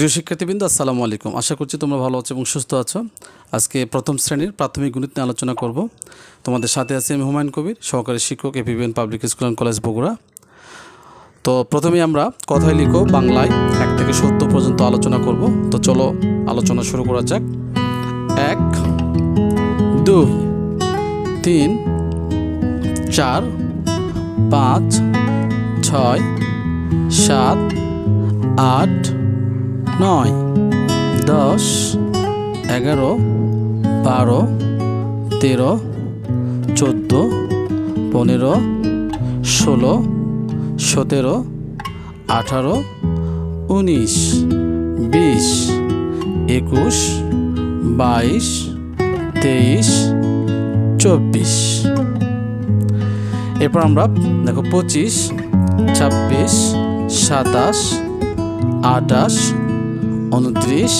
প্রিয় শিক্ষার্থীবৃন্দ, আসসালামু আলাইকুম। আশা করছি তোমরা ভালো আছো এবং সুস্থ আছো। আজকে প্রথম শ্রেণির প্রাথমিক গণিত নিয়ে আলোচনা করব। তোমাদের সাথে আছি আমি হুমায়ুন কবির, সহকারী শিক্ষক APBN public school and college Bogura. তো প্রথমেই আমরা কথায় লিখো, বাংলায় এক থেকে সত্তর পর্যন্ত আলোচনা করব। তো চলো আলোচনা শুরু করা যাক। এক, দুই, তিন, চার, পাঁচ, ছয়, সাত, আট নয়, দশ, এগারো, বারো, তেরো, চোদ্দ, পনেরো, ষোলো, সতেরো, আঠারো, উনিশ, বিশ, একুশ, বাইশ, তেইশ, চব্বিশ। এরপর আমরা দেখো পঁচিশ, ছাব্বিশ, সাতাশ আটাশ উনত্রিশ,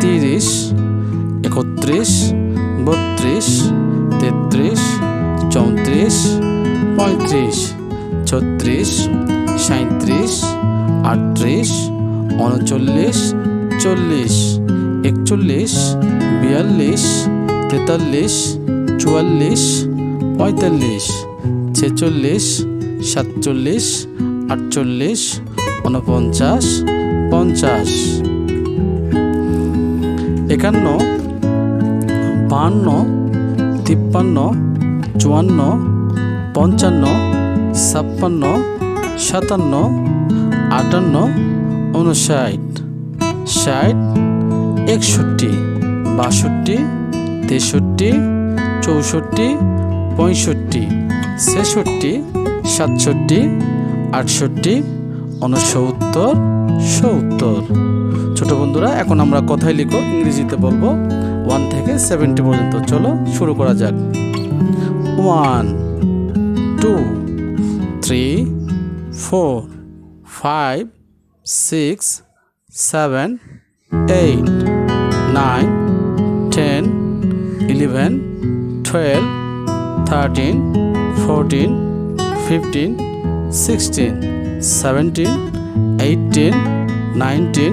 তিরিশ, একত্রিশ, বত্রিশ, তেত্রিশ, চৌত্রিশ, পঁয়ত্রিশ, ছত্রিশ সাঁত্রিশ আটত্রিশ, উনচল্লিশ, চল্লিশ, একচল্লিশ, বিয়াল্লিশ, তেতাল্লিশ, চুয়াল্লিশ, পঁয়তাল্লিশ, ছেচল্লিশ, সাতচল্লিশ, আটচল্লিশ উনপঞ্চাশ পঞ্চাশ। একান্ন বাহান্ন তিপ্পান্ন, চুয়ান্ন, পঞ্চান্ন, ছাপ্পান্ন, সাতান্ন, আটান্ন উনষাট ষাট, একষট্টি, বাষট্টি, তেষট্টি, চৌষট্টি, পঁয়ষট্টি, ছেষট্টি, সাতষট্টি, আটষট্টি উনসত্তর সত্তর। ছোট বন্ধুরা, এখন আমরা কথায় লিখো, ইংরেজিতে বলব। ওয়ান থেকে সেভেন্টি পর্যন্ত, চলো শুরু করা যাক। One two three four five six seven eight nine ten eleven twelve thirteen fourteen fifteen sixteen seventeen eighteen nineteen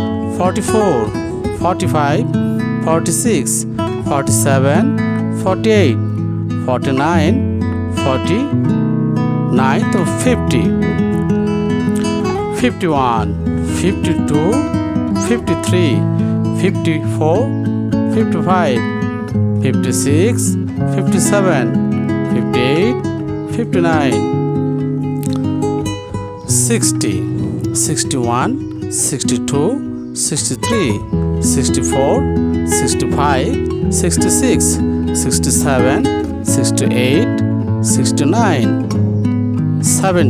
forty four forty five forty six forty seven forty eight forty nine forty nine তো fifty fifty one fifty two fifty three fifty four fifty five fifty six fifty seven fifty eight fifty nine sixty sixty one sixty two sixty three sixty four sixty five sixty six sixty seven sixty eight sixty nine seven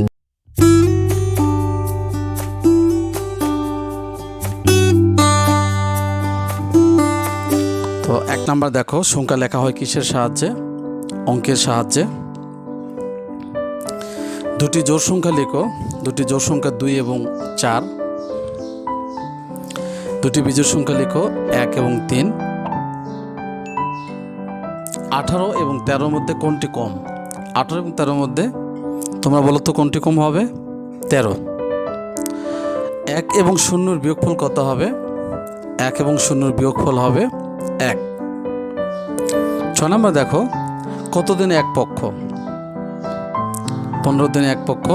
তো এক number দেখো, সংখ্যা লেখা হয় কিসের সাহায্যে? অঙ্কের সাহায্যে। দুটি জোর সংখ্যা লেখো। দুটি জোর সংখ্যা দুই এবং চার। দুটি বিজোড় সংখ্যা লেখো, এক এবং তিন। আঠারো এবং তেরোর মধ্যে কোনটি কম? আঠারো এবং তেরোর মধ্যে তোমরা বলো তো কোনটি কম হবে? তেরো। এক এবং শূন্যর বিয়োগফল কত হবে? এক এবং শূন্যর বিয়োগফল হবে এক। ছ নম্বর দেখো, কতদিনে এক পক্ষ? পনেরো দিনে এক পক্ষ,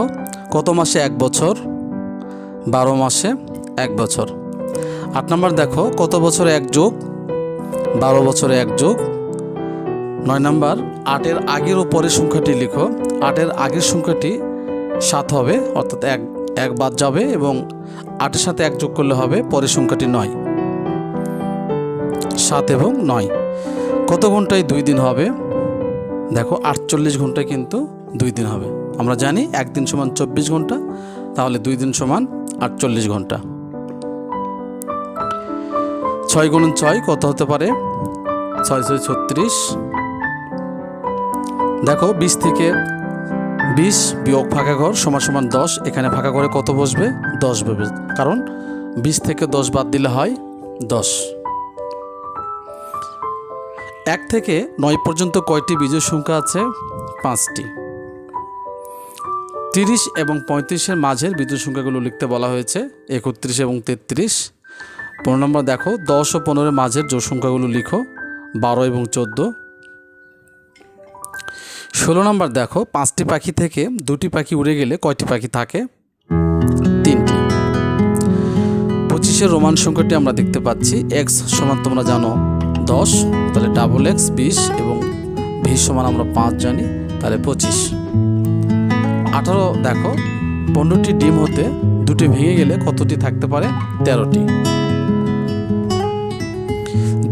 কত মাসে এক বছর? বারো মাসে এক বছর। আট নম্বর দেখো, কত বছরে এক যোগ? বারো বছরে এক যোগ। নয় নম্বর, আটের আগের ও পরের সংখ্যাটি লিখো। আটের আগের সংখ্যাটি সাত হবে, অর্থাৎ এক এক বাদ যাবে এবং আটের সাথে এক যোগ করলে হবে, পরের সংখ্যাটি নয়। সাত এবং নয়। কত ঘন্টায় দুই দিন হবে? দেখো, আটচল্লিশ ঘন্টায় কিন্তু দুই দিন হবে। আমরা জানি একদিন সমান চব্বিশ ঘণ্টা, তাহলে দুই দিন সমান আটচল্লিশ ঘণ্টা। ছয় গুণ ছয় কত হতে পারে? ছয় ছয় ছত্রিশ। দেখো, বিশ থেকে বিশ বিয়োগ ফাঁকা ঘর সমান সমান দশ। এখানে ফাঁকা ঘরে কত বসবে? দশ বসবে। কারণ বিশ থেকে দশ বাদ দিলে হয় দশ। এক থেকে নয় পর্যন্ত কয়টি বিজয় সংখ্যা আছে? পাঁচটি। তিরিশ এবং পঁয়ত্রিশের মাঝের বিদ্যুৎ সংখ্যাগুলো লিখতে বলা হয়েছে। একত্রিশ এবং তেত্রিশ। পনেরো নম্বর দেখো, দশ ও পনেরোর মাঝের জোর সংখ্যাগুলো লিখো, বারো এবং চোদ্দ। ষোলো নম্বর দেখো, পাঁচটি পাখি থেকে দুটি পাখি উড়ে গেলে কয়টি পাখি থাকে? তিনটি। পঁচিশের রোমান সংখ্যাটি আমরা দেখতে পাচ্ছি, এক্স সমান তোমরা জানো দশ, তাহলে ডাবল এক্স বিশ এবং ভি সমান আমরা পাঁচ জানি, তাহলে পঁচিশ। আঠারো দেখো, পনেরোটি ডিম হতে দুটি ভেঙে গেলে কতটি থাকতে পারে? তেরোটি।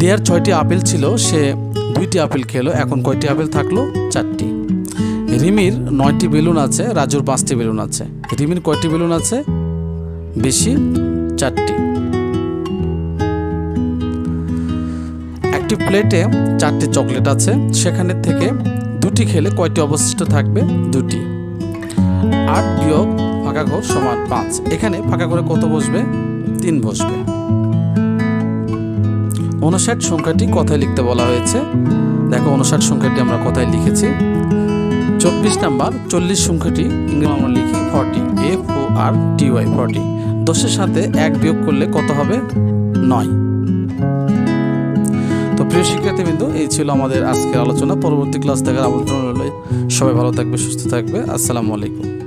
দেয়ার ছয়টি আপেল ছিল, সে দুইটি আপেল খেলো, এখন কয়টি আপেল থাকল? চারটি। রিমির নয়টি বেলুন আছে, রাজুর পাঁচটি বেলুন আছে। রিমির কয়টি বেলুন আছে? বেশি, চারটি। একটি প্লেটে চারটি চকলেট আছে, সেখানে থেকে দুটি খেলে কয়টি অবশিষ্ট থাকবে? দুটি। আট বিয়োগ ফাঁকা ঘর সমান পাঁচ। এখানে ফাঁকা ঘরে কত বসবে? তিন বসবে। উনষাট সংখ্যাটি কথায় লিখতে বলা হয়েছে। দেখো উনষাট সংখ্যাটি আমরা কথায় লিখেছি। চব্বিশ নাম্বার, চল্লিশ সংখ্যাটি ইংরেজি আমরা লিখি forty F O R T Y forty দশের সাথে এক বিয়োগ করলে কত হবে? নয়। তো প্রিয় শিক্ষার্থীবৃন্দ, এই ছিল আমাদের আজকের আলোচনা। পরবর্তী ক্লাস দেখার আমন্ত্রণ রইল। সবাই ভালো থাকবে, সুস্থ থাকবে। আসসালামু আলাইকুম।